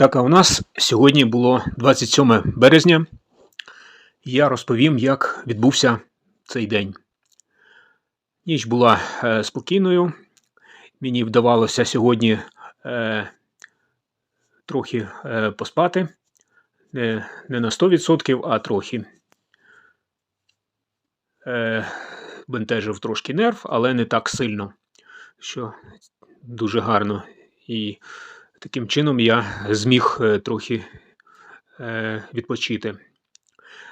Так, а у нас сьогодні було 27 березня. Я розповім, як відбувся цей день. Ніч була е, спокійною. Мені вдавалося сьогодні е, трохи е, поспати. Не, не на 100%, а трохи. Е, бентежив трошки нерв, але не так сильно, що дуже гарно. І таким чином я зміг е, трохи е, відпочити.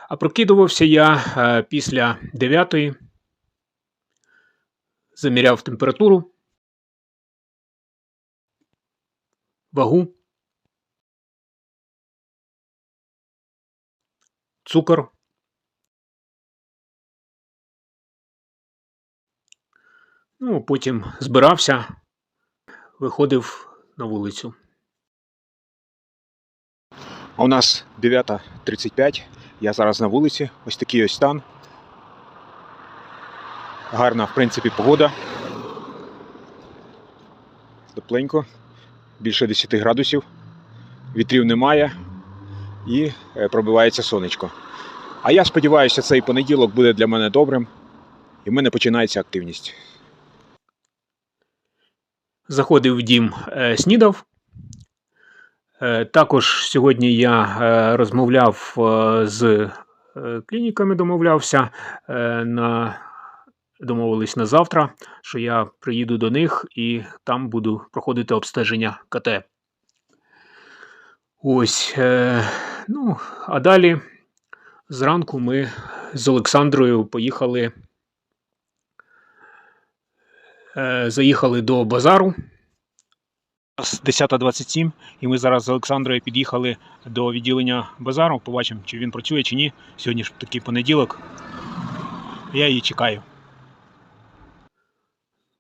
А прокидувався я е, після 9 заміряв температуру, вагу, цукор. Ну, потім збирався, виходив на вулицю. А у нас 9.35. Я зараз на вулиці. Ось такий ось стан. Гарна, в принципі, погода. Тепленько. Більше 10 градусів. Вітрів немає. І е, пробивається сонечко. А я сподіваюся, цей понеділок буде для мене добрим. І в мене починається активність. Заходив в дім, е, снідав. Е, Також сьогодні я е, розмовляв е, з клініками, домовлявся на домовились на завтра, що я приїду до них і там буду проходити обстеження КТ. Ось. Ну, а далі зранку ми з Олександрою поїхали. Заїхали до базару. Зараз 10.27, і ми зараз з Олександрою під'їхали до відділення базару. Побачимо, чи він працює, чи ні. Сьогодні ж такий понеділок. Я її чекаю.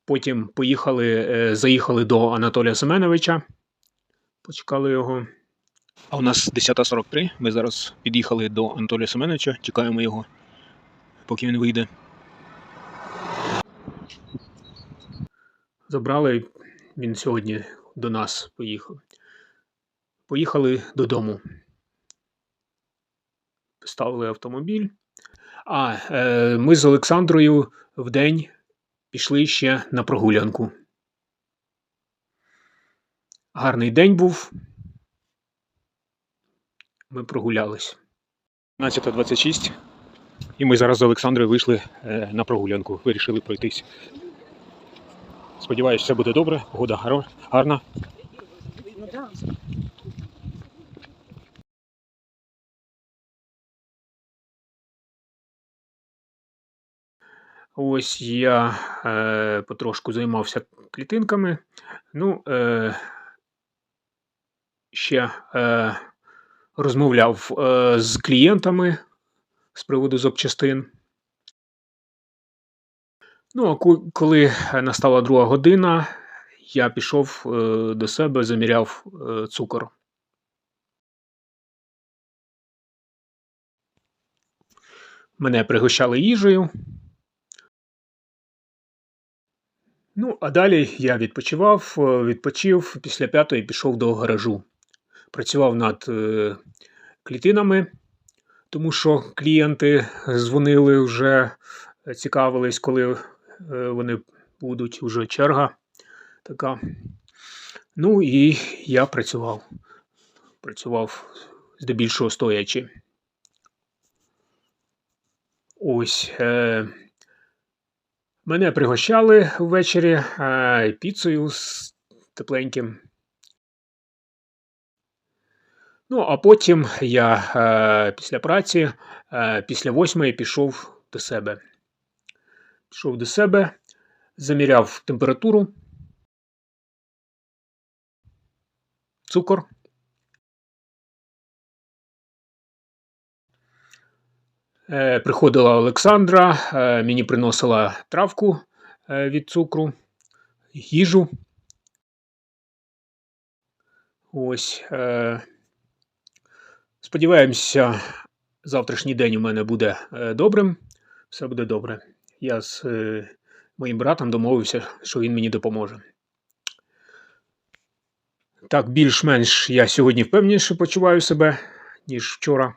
Потім поїхали, е, заїхали до Анатолія Семеновича. Почекали його. А у нас 10.43. Ми зараз під'їхали до Анатолія Семеновича, чекаємо його, поки він вийде. Забрали, він сьогодні до нас поїхав. Поїхали додому. Поставили автомобіль. А е, ми з Олександрою вдень пішли ще на прогулянку. Гарний день був. Ми прогулялись. 12.26. І ми зараз з Олександрою вийшли е, на прогулянку. Вирішили пройтись. Сподіваюсь, все буде добре. Погода гарна. Ось я е, потрошку займався клітинками. Ну, е, ще е, розмовляв е, з клієнтами з приводу запчастин. Ну, а коли настала друга година, я пішов е, до себе, заміряв е, цукор. Мене пригощали їжею. Ну, а далі я відпочивав, е, відпочив, після п'ятої пішов до гаражу. Працював над е, клітинами, тому що клієнти дзвонили вже, е, цікавились, коли е, вони будуть, уже черга така. Ну і я працював. Працював здебільшого стоячи. Ось. Е, Мене пригощали ввечері е, піцею з тепленьким. Ну, а потім я е, після праці, е, після восьмої пішов до себе. Пішов до себе, заміряв температуру, цукор. Е, Приходила Олександра, е, мені приносила травку е, від цукру, їжу. Ось. Сподіваємося, завтрашній день у мене буде добрим. Все буде добре. Я з е, моїм братом домовився, що він мені допоможе. Так, більш-менш я сьогодні впевненіше почуваю себе, ніж вчора.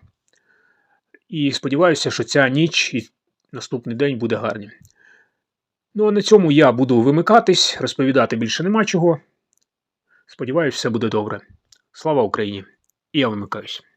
І сподіваюся, що ця ніч і наступний день буде гарним. Ну, а на цьому я буду вимикатись, розповідати більше нема чого. Сподіваюсь, все буде добре. Слава Україні! І я вимикаюсь.